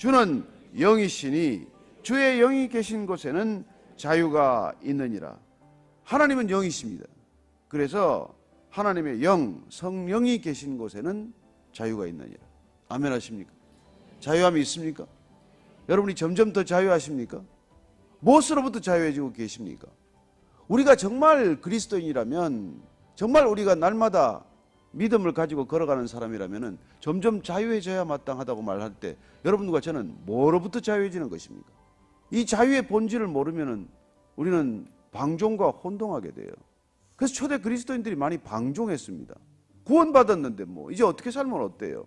주는 영이시니 주의 영이 계신 곳에는 자유가 있느니라. 하나님은 영이십니다. 그래서 하나님의 영, 성령이 계신 곳에는 자유가 있느니라. 아멘 하십니까? 자유함이 있습니까? 여러분이 점점 더 자유하십니까? 무엇으로부터 자유해지고 계십니까? 우리가 정말 그리스도인이라면 정말 우리가 날마다 믿음을 가지고 걸어가는 사람이라면 점점 자유해져야 마땅하다고 말할 때 여러분과 저는 뭐로부터 자유해지는 것입니까? 이 자유의 본질을 모르면 우리는 방종과 혼동하게 돼요. 그래서 초대 그리스도인들이 많이 방종했습니다. 구원받았는데 뭐 이제 어떻게 살면 어때요?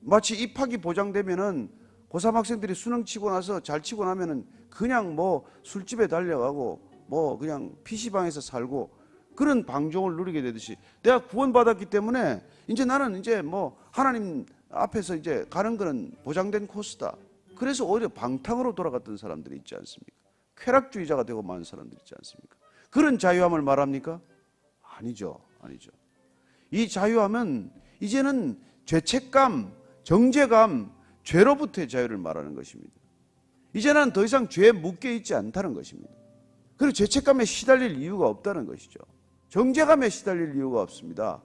마치 입학이 보장되면은 고3 학생들이 수능 치고 나서 잘 치고 나면은 그냥 뭐 술집에 달려가고 뭐 그냥 PC방에서 살고 그런 방종을 누리게 되듯이 내가 구원받았기 때문에 이제 나는 이제 뭐 하나님 앞에서 이제 가는 거는 보장된 코스다. 그래서 오히려 방탕으로 돌아갔던 사람들이 있지 않습니까? 쾌락주의자가 되고 많은 사람들이 있지 않습니까? 그런 자유함을 말합니까? 아니죠. 아니죠. 이 자유함은 이제는 죄책감, 정죄감, 죄로부터의 자유를 말하는 것입니다. 이제는 더 이상 죄에 묶여 있지 않다는 것입니다. 그리고 죄책감에 시달릴 이유가 없다는 것이죠. 정죄감에 시달릴 이유가 없습니다.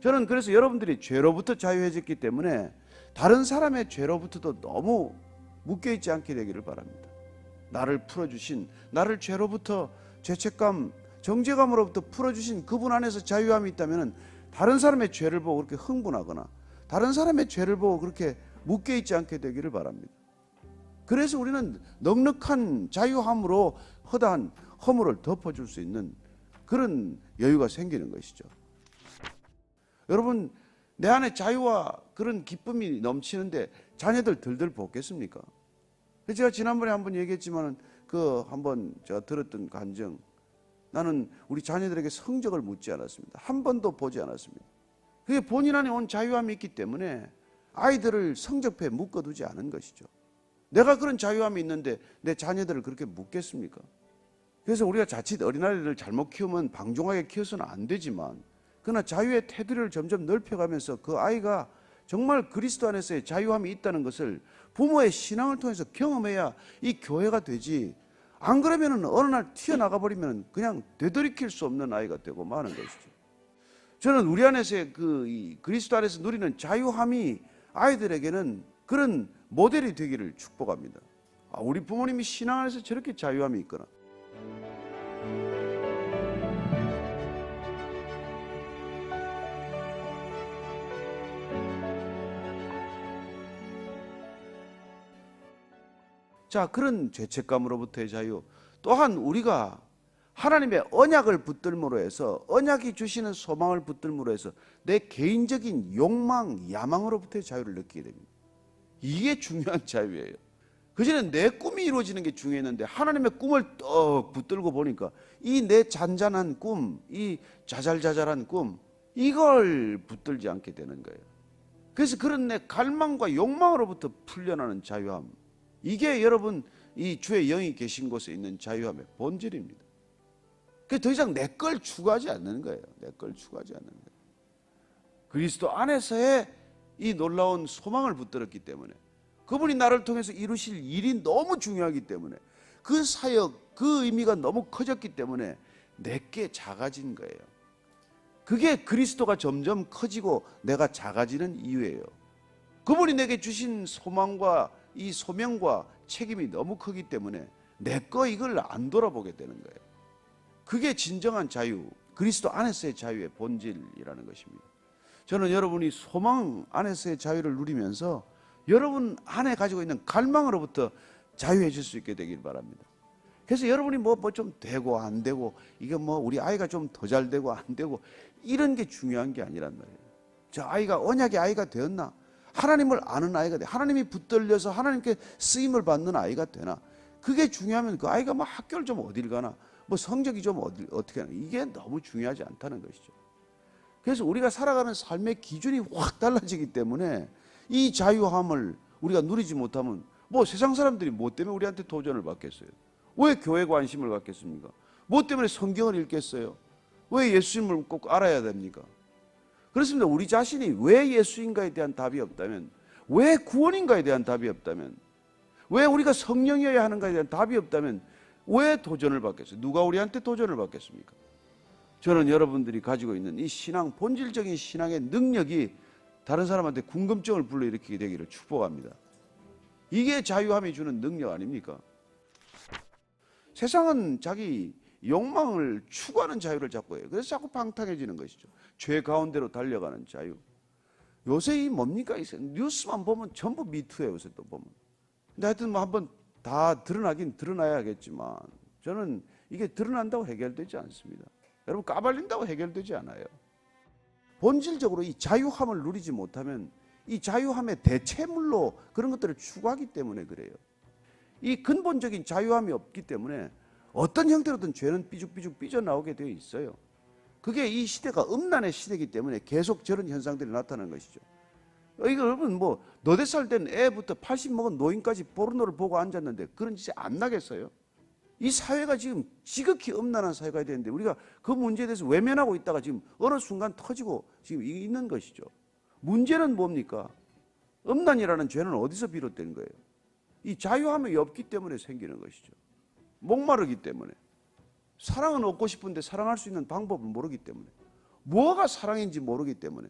저는 그래서 여러분들이 죄로부터 자유해졌기 때문에 다른 사람의 죄로부터도 너무 묶여 있지 않게 되기를 바랍니다. 나를 풀어주신, 나를 죄로부터 죄책감, 정죄감으로부터 풀어주신 그분 안에서 자유함이 있다면 다른 사람의 죄를 보고 그렇게 흥분하거나 다른 사람의 죄를 보고 그렇게 묶여 있지 않게 되기를 바랍니다. 그래서 우리는 넉넉한 자유함으로 허다한 허물을 덮어줄 수 있는 그런 여유가 생기는 것이죠. 여러분, 내 안에 자유와 그런 기쁨이 넘치는데 자녀들 들들 볶겠습니까? 제가 지난번에 한번 얘기했지만 그 한번 제가 들었던 간증 나는 우리 자녀들에게 성적을 묻지 않았습니다. 한 번도 보지 않았습니다. 그게 본인 안에 온 자유함이 있기 때문에 아이들을 성적표에 묶어두지 않은 것이죠. 내가 그런 자유함이 있는데 내 자녀들을 그렇게 묶겠습니까? 그래서 우리가 자칫 어린아이를 잘못 키우면 방종하게 키워서는 안 되지만 그러나 자유의 테두리를 점점 넓혀가면서 그 아이가 정말 그리스도 안에서의 자유함이 있다는 것을 부모의 신앙을 통해서 경험해야 이 교회가 되지 안 그러면은 어느 날 튀어나가 버리면 그냥 되돌이킬 수 없는 아이가 되고 마는 것이죠. 저는 우리 안에서의 그이 그리스도 안에서 누리는 자유함이 아이들에게는 그런 모델이 되기를 축복합니다. 아, 우리 부모님이 신앙 안에서 저렇게 자유함이 있거나 자, 그런 죄책감으로부터의 자유. 또한 우리가 하나님의 언약을 붙들므로 해서 언약이 주시는 소망을 붙들므로 해서 내 개인적인 욕망, 야망으로부터의 자유를 느끼게 됩니다. 이게 중요한 자유예요. 그전에 내 꿈이 이루어지는 게 중요했는데 하나님의 꿈을 떡 붙들고 보니까 이 내 잔잔한 꿈, 이 자잘자잘한 꿈, 이걸 붙들지 않게 되는 거예요. 그래서 그런 내 갈망과 욕망으로부터 풀려나는 자유함. 이게 여러분 이 주의 영이 계신 곳에 있는 자유함의 본질입니다. 그더 이상 내 걸 추구하지 않는 거예요. 내 걸 추구하지 않는 거예요. 그리스도 안에서의 이 놀라운 소망을 붙들었기 때문에 그분이 나를 통해서 이루실 일이 너무 중요하기 때문에 그 사역, 그 의미가 너무 커졌기 때문에 내게 작아진 거예요. 그게 그리스도가 점점 커지고 내가 작아지는 이유예요. 그분이 내게 주신 소망과 이 소명과 책임이 너무 크기 때문에 내 거 이걸 안 돌아보게 되는 거예요. 그게 진정한 자유, 그리스도 안에서의 자유의 본질이라는 것입니다. 저는 여러분이 소망 안에서의 자유를 누리면서 여러분 안에 가지고 있는 갈망으로부터 자유해질 수 있게 되길 바랍니다. 그래서 여러분이 뭐 뭐 좀 되고 안 되고 이게 뭐 우리 아이가 좀 더 잘 되고 안 되고 이런 게 중요한 게 아니란 말이에요. 저 아이가 언약의 아이가 되었나? 하나님을 아는 아이가 돼. 하나님이 붙들려서 하나님께 쓰임을 받는 아이가 되나? 그게 중요하면 그 아이가 뭐 학교를 좀 어딜 가나? 뭐 성적이 좀 어디 어떻게 하나? 이게 너무 중요하지 않다는 것이죠. 그래서 우리가 살아가는 삶의 기준이 확 달라지기 때문에 이 자유함을 우리가 누리지 못하면 뭐 세상 사람들이 뭐 때문에 우리한테 도전을 받겠어요? 왜 교회 관심을 갖겠습니까? 뭐 때문에 성경을 읽겠어요? 왜 예수님을 꼭 알아야 됩니까? 그렇습니다. 우리 자신이 왜 예수인가에 대한 답이 없다면, 왜 구원인가에 대한 답이 없다면, 왜 우리가 성령이어야 하는가에 대한 답이 없다면 왜 도전을 받겠어요? 누가 우리한테 도전을 받겠습니까? 저는 여러분들이 가지고 있는 이 신앙, 본질적인 신앙의 능력이 다른 사람한테 궁금증을 불러일으키게 되기를 축복합니다. 이게 자유함이 주는 능력 아닙니까? 세상은 자기 욕망을 추구하는 자유를 자꾸 해요. 그래서 자꾸 방탕해지는 것이죠. 죄 가운데로 달려가는 자유. 요새 이 뭡니까? 이 뉴스만 보면 전부 미투예요. 요새 또 보면. 근데 하여튼 뭐 한번 다 드러나긴 드러나야겠지만 저는 이게 드러난다고 해결되지 않습니다. 여러분 까발린다고 해결되지 않아요. 본질적으로 이 자유함을 누리지 못하면 이 자유함의 대체물로 그런 것들을 추구하기 때문에 그래요. 이 근본적인 자유함이 없기 때문에 어떤 형태로든 죄는 삐죽삐죽 삐져나오게 되어 있어요. 그게 이 시대가 음란의 시대이기 때문에 계속 저런 현상들이 나타나는 것이죠. 어, 이거 여러분 뭐 너댓 살 된 애부터 80 먹은 노인까지 포르노를 보고 앉았는데 그런 짓이 안 나겠어요? 이 사회가 지금 지극히 음란한 사회가 되는데 우리가 그 문제에 대해서 외면하고 있다가 지금 어느 순간 터지고 지금 있는 것이죠. 문제는 뭡니까? 음란이라는 죄는 어디서 비롯된 거예요? 이 자유함이 없기 때문에 생기는 것이죠. 목마르기 때문에. 사랑은 얻고 싶은데 사랑할 수 있는 방법을 모르기 때문에. 뭐가 사랑인지 모르기 때문에.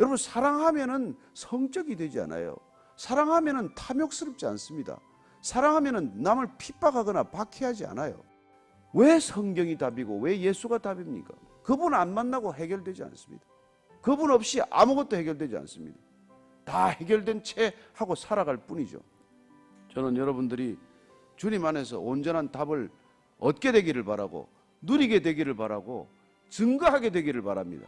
여러분, 사랑하면은 성적이 되지 않아요. 사랑하면은 탐욕스럽지 않습니다. 사랑하면은 남을 핍박하거나 박해하지 않아요. 왜 성경이 답이고 왜 예수가 답입니까? 그분 안 만나고 해결되지 않습니다. 그분 없이 아무것도 해결되지 않습니다. 다 해결된 채 하고 살아갈 뿐이죠. 저는 여러분들이 주님 안에서 온전한 답을 얻게 되기를 바라고 누리게 되기를 바라고 증거하게 되기를 바랍니다.